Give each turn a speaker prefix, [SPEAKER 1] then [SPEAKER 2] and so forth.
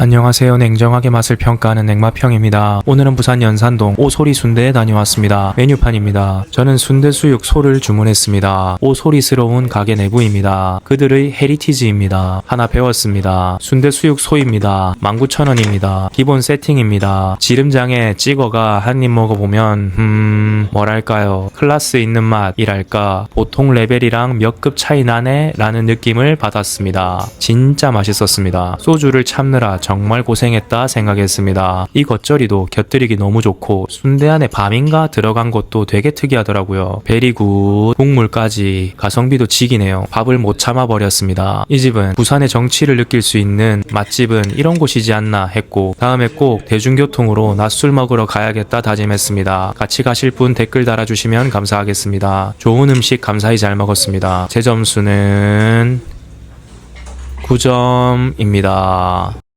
[SPEAKER 1] 안녕하세요. 냉정하게 맛을 평가하는 냉마평입니다. 오늘은 부산 연산동 오소리 순대에 다녀왔습니다. 메뉴판입니다. 저는 순대 수육 소를 주문했습니다. 오소리스러운 가게 내부입니다. 그들의 헤리티지입니다. 하나 배웠습니다. 순대 수육 소입니다. 19,000원입니다. 기본 세팅입니다. 지름장에 찍어가 한 입 먹어보면 음 뭐랄까요 클라스 있는 맛이랄까 보통 레벨이랑 몇 급 차이 나네 라는 느낌을 받았습니다. 진짜 맛있었습니다. 소주를 참느라 정말 고생했다 생각했습니다. 이 겉절이도 곁들이기 너무 좋고 순대 안에 밤인가 들어간 것도 되게 특이하더라고요. 베리굿 국물까지 가성비도 지기네요. 밥을 못 참아 버렸습니다. 이 집은 부산의 정치를 느낄 수 있는 맛집은 이런 곳이지 않나 했고 다음에 꼭 대중교통으로 낮술 먹으러 가야겠다 다짐했습니다. 같이 가실 분 댓글 달아주시면 감사하겠습니다. 좋은 음식 감사히 잘 먹었습니다. 제 점수는 9점입니다.